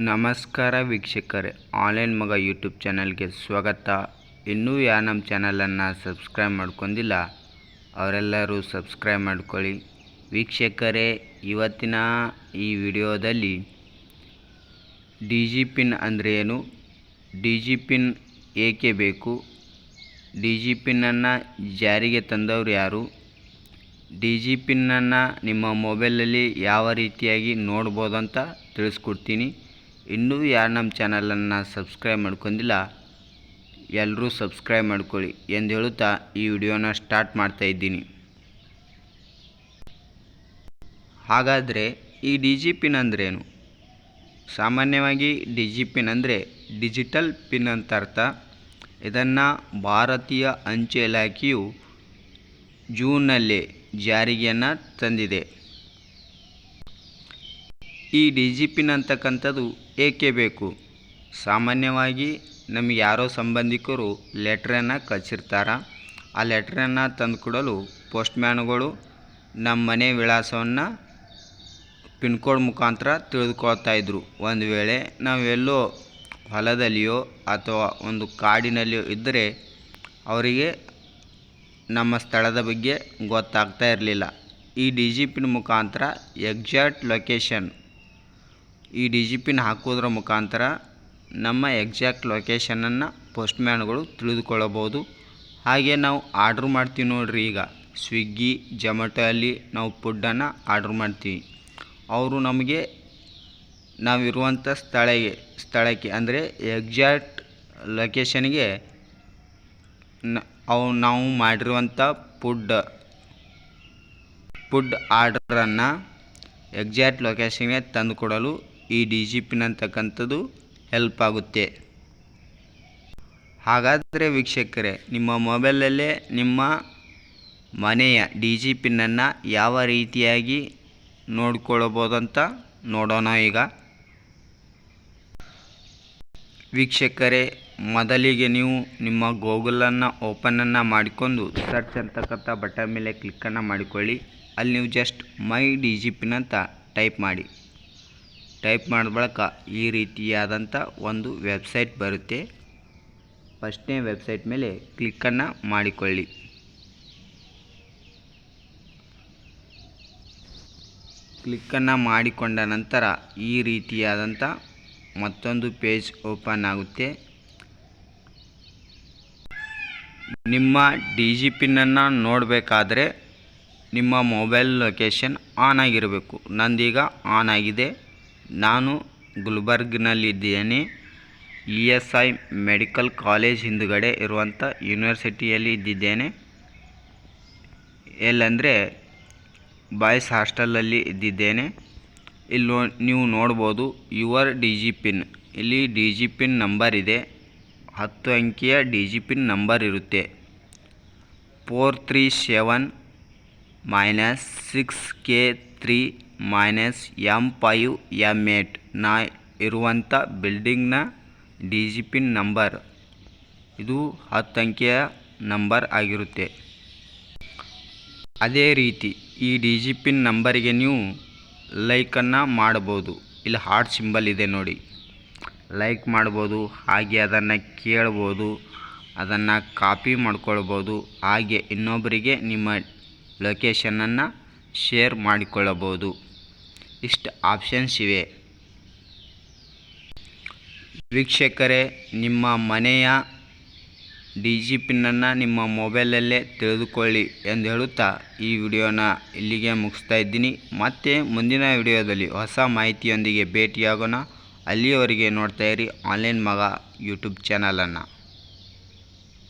ನಮಸ್ಕಾರ ವೀಕ್ಷಕರೇ, ಆನ್ಲೈನ್ ಮಗ ಯೂಟ್ಯೂಬ್ ಚಾನಲ್ಗೆ ಸ್ವಾಗತ. ಇನ್ನೂ ಯಾರು ನಮ್ಮ ಚಾನಲನ್ನು ಸಬ್ಸ್ಕ್ರೈಬ್ ಮಾಡ್ಕೊಂಡಿಲ್ಲ, ಅವರೆಲ್ಲರೂ ಸಬ್ಸ್ಕ್ರೈಬ್ ಮಾಡ್ಕೊಳ್ಳಿ. ವೀಕ್ಷಕರೇ, ಇವತ್ತಿನ ಈ ವಿಡಿಯೋದಲ್ಲಿ ಡಿ ಜಿ ಪಿನ್ ಅಂದರೆ ಏನು? ಡಿ ಜಿ ಪಿನ್ ಏಕೆ ಬೇಕು? ಡಿ ಜಿ ಪಿನ್ನನ್ನು ಜಾರಿಗೆ ತಂದವರು ಯಾರು? ಡಿ ಜಿ ಪಿನ್ನನ್ನು ನಿಮ್ಮ ಮೊಬೈಲಲ್ಲಿ ಯಾವ ರೀತಿಯಾಗಿ ನೋಡ್ಬೋದು ಅಂತ ತಿಳಿಸ್ಕೊಡ್ತೀನಿ. ಇನ್ನೂ ಯಾರು ನಮ್ಮ ಚಾನಲನ್ನು ಸಬ್ಸ್ಕ್ರೈಬ್ ಮಾಡ್ಕೊಂಡಿಲ್ಲ ಎಲ್ಲರೂ ಸಬ್ಸ್ಕ್ರೈಬ್ ಮಾಡ್ಕೊಳ್ಳಿ ಎಂದು ಹೇಳುತ್ತಾ ಈ ವಿಡಿಯೋನ ಸ್ಟಾರ್ಟ್ ಮಾಡ್ತಾ ಇದ್ದೀನಿ. ಹಾಗಾದರೆ ಈ ಡಿ ಜಿ ಪಿನ್ ಅಂದ್ರೇನು ಸಾಮಾನ್ಯವಾಗಿ ಡಿ ಜಿ ಪಿನ್ ಅಂದರೆ ಡಿಜಿಟಲ್ ಪಿನ್ ಅಂತ ಅರ್ಥ. ಇದನ್ನು ಭಾರತೀಯ ಅಂಚೆ ಇಲಾಖೆಯು ಜೂನ್ನಲ್ಲೇ ಜಾರಿಗೆಯನ್ನು ತಂದಿದೆ. ಈ ಡಿ ಜಿ ಪಿನ್ ಅಂತಕ್ಕಂಥದ್ದು ಏಕೆ ಬೇಕು? ಸಾಮಾನ್ಯವಾಗಿ ನಮಗೆ ಯಾರೋ ಸಂಬಂಧಿಕರು ಲೆಟ್ರನ್ನು ಕಳಿಸಿರ್ತಾರೆ? ಆ ಲೆಟ್ರನ್ನು ತಂದುಕೊಡಲು ಪೋಸ್ಟ್ಮ್ಯಾನ್ಗಳು ನಮ್ಮ ಮನೆ ವಿಳಾಸವನ್ನು ಪಿನ್ ಕೋಡ್ ಮುಖಾಂತರ ತಿಳಿದುಕೊಳ್ತಾ ಇದ್ದರು ಒಂದು ವೇಳೆ ನಾವೆಲ್ಲೋ ಹೊಲದಲ್ಲಿಯೋ ಅಥವಾ ಒಂದು ಕಾಡಿನಲ್ಲಿಯೋ ಇದ್ದರೆ ಅವರಿಗೆ ನಮ್ಮ ಸ್ಥಳದ ಬಗ್ಗೆ ಗೊತ್ತಾಗ್ತಾ ಇರಲಿಲ್ಲ. ಈ ಡಿ ಜಿ ಪಿನ್ ಮುಖಾಂತರ ಎಕ್ಸಾಕ್ಟ್ ಲೊಕೇಶನ್ ಈ ಡಿ ಜಿ ಪಿನ್ ಹಾಕೋದ್ರ ಮುಖಾಂತರ ನಮ್ಮ ಎಕ್ಸಾಕ್ಟ್ ಲೊಕೇಶನನ್ನು ಪೋಸ್ಟ್ಮ್ಯಾನ್ಗಳು ತಿಳಿದುಕೊಳ್ಳಬಹುದು. ಹಾಗೆ ನಾವು ಆರ್ಡ್ರ್ ಮಾಡ್ತೀವಿ ನೋಡ್ರಿ ಈಗ. ಸ್ವಿಗ್ಗಿ, ಜೊಮ್ಯಾಟೊ ಅಲ್ಲಿ ನಾವು ಫುಡ್ಡನ್ನು ಆರ್ಡ್ರ್ ಮಾಡ್ತೀವಿ. ಅವರು ನಮಗೆ ನಾವಿರುವಂಥ ಸ್ಥಳಕ್ಕೆ ಸ್ಥಳಕ್ಕೆ ಅಂದರೆ ಎಕ್ಸಾಕ್ಟ್ ಲೊಕೇಶನ್ಗೆ ಅವು ನಾವು ಮಾಡಿರುವಂಥ ಫುಡ್ ಫುಡ್ ಆರ್ಡ್ರನ್ನು ಎಕ್ಸಾಕ್ಟ್ ಲೊಕೇಶನ್ಗೆ ತಂದುಕೊಡಲು ಈ ಡಿ ಜಿ ಪಿನ್ ಅಂತಕ್ಕಂಥದ್ದು ಹೆಲ್ಪ್ ಆಗುತ್ತೆ. ಹಾಗಾದರೆ ವೀಕ್ಷಕರೇ, ನಿಮ್ಮ ಮೊಬೈಲಲ್ಲೇ ನಿಮ್ಮ ಮನೆಯ ಡಿ ಜಿ ಪಿನ್ನನ್ನು ಯಾವ ರೀತಿಯಾಗಿ ನೋಡ್ಕೊಳ್ಳಬೋದಂತ ನೋಡೋಣ ಈಗ. ವೀಕ್ಷಕರೇ, ಮೊದಲಿಗೆ ನೀವು ನಿಮ್ಮ ಗೂಗಲನ್ನು ಓಪನನ್ನು ಮಾಡಿಕೊಂಡು ಸರ್ಚ್ ಅಂತಕ್ಕಂಥ ಬಟನ್ ಮೇಲೆ ಕ್ಲಿಕ್ಕನ್ನು ಮಾಡಿಕೊಳ್ಳಿ. ಅಲ್ಲಿ ನೀವು just my D G pin ಅಂತ ಟೈಪ್ ಮಾಡಿ. ಟೈಪ್ ಮಾಡಿದ ಬಳಿಕ ಈ ರೀತಿಯಾದಂಥ ಒಂದು ವೆಬ್ಸೈಟ್ ಬರುತ್ತೆ. ಫಸ್ಟ್ನೇ ವೆಬ್ಸೈಟ್ ಮೇಲೆ ಕ್ಲಿಕ್ಕನ್ನು ಮಾಡಿಕೊಳ್ಳಿ. ಕ್ಲಿಕ್ಕನ್ನು ಮಾಡಿಕೊಂಡ ನಂತರ ಈ ರೀತಿಯಾದಂಥ ಮತ್ತೊಂದು ಪೇಜ್ ಓಪನ್ ಆಗುತ್ತೆ. ನಿಮ್ಮ ಡಿ ಜಿ ಪಿನ್ನನ್ನು ನೋಡಬೇಕಾದ್ರೆ ನಿಮ್ಮ ಮೊಬೈಲ್ ಲೊಕೇಶನ್ ಆನ್ ಆಗಿರಬೇಕು. ನಂದೀಗ ಆನ್ ಆಗಿದೆ. ನಾನು ಗುಲ್ಬರ್ಗ್ನಲ್ಲಿದ್ದೇನೆ. E S I medical college ಹಿಂದುಗಡೆ ಇರುವಂಥ ಯೂನಿವರ್ಸಿಟಿಯಲ್ಲಿ ಇದ್ದಿದ್ದೇನೆ. ಎಲ್ಲಂದರೆ ಬಾಯ್ಸ್ ಹಾಸ್ಟೆಲಲ್ಲಿ ಇದ್ದಿದ್ದೇನೆ. ಇಲ್ಲಿ ನೀವು ನೋಡ್ಬೋದು, ಯುವರ್ ಡಿ ಜಿ ಪಿನ್. ಇಲ್ಲಿ ಡಿ ಜಿ ಪಿನ್ ನಂಬರ್ ಇದೆ. ಹತ್ತು ಅಂಕಿಯ ಡಿ ಜಿ ಪಿನ್ ನಂಬರ್ ಇರುತ್ತೆ. Four three seven minus six K three minus M five M eight ನಾ ಇರುವಂಥ ಬಿಲ್ಡಿಂಗ್ನ ಡಿ ಜಿ ಪಿನ್ ನಂಬರ್. ಇದು ಹತ್ತು ಅಂಕೆಯ ನಂಬರ್ ಆಗಿರುತ್ತೆ. ಅದೇ ರೀತಿ ಈ ಡಿ ಜಿ ಪಿನ್ ನಂಬರಿಗೆ ನೀವು ಲೈಕನ್ನು ಮಾಡ್ಬೋದು. ಇಲ್ಲಿ ಹಾರ್ಟ್ ಸಿಂಬಲ್ ಇದೆ ನೋಡಿ. ಲೈಕ್ ಮಾಡ್ಬೋದು, ಹಾಗೆ ಅದನ್ನು ಕೇಳ್ಬೋದು, ಅದನ್ನು ಕಾಪಿ ಮಾಡ್ಕೊಳ್ಬೋದು. ಹಾಗೆ ಇನ್ನೊಬ್ಬರಿಗೆ ನಿಮ್ಮ ಲೊಕೇಶನನ್ನು ಶೇರ್ ಮಾಡಿಕೊಳ್ಳಬಹುದು. ಇಷ್ಟು ಆಪ್ಷನ್ಸ್ ಇವೆ. ವೀಕ್ಷಕರೇ, ನಿಮ್ಮ ಮನೆಯ ಡಿ ಜಿ ಪಿನ್ನನ್ನು ನಿಮ್ಮ ಮೊಬೈಲಲ್ಲೇ ತಿಳಿದುಕೊಳ್ಳಿ ಎಂದು ಹೇಳುತ್ತಾ ಈ ವಿಡಿಯೋನ ಇಲ್ಲಿಗೆ ಮುಗಿಸ್ತಾ ಇದ್ದೀನಿ. ಮತ್ತೆ ಮುಂದಿನ ವಿಡಿಯೋದಲ್ಲಿ ಹೊಸ ಮಾಹಿತಿಯೊಂದಿಗೆ ಭೇಟಿಯಾಗೋಣ. ಅಲ್ಲಿಯವರೆಗೆ ನೋಡ್ತಾ ಇರಿ ಆನ್ಲೈನ್ ಮಗ ಯೂಟ್ಯೂಬ್ ಚಾನಲನ್ನು.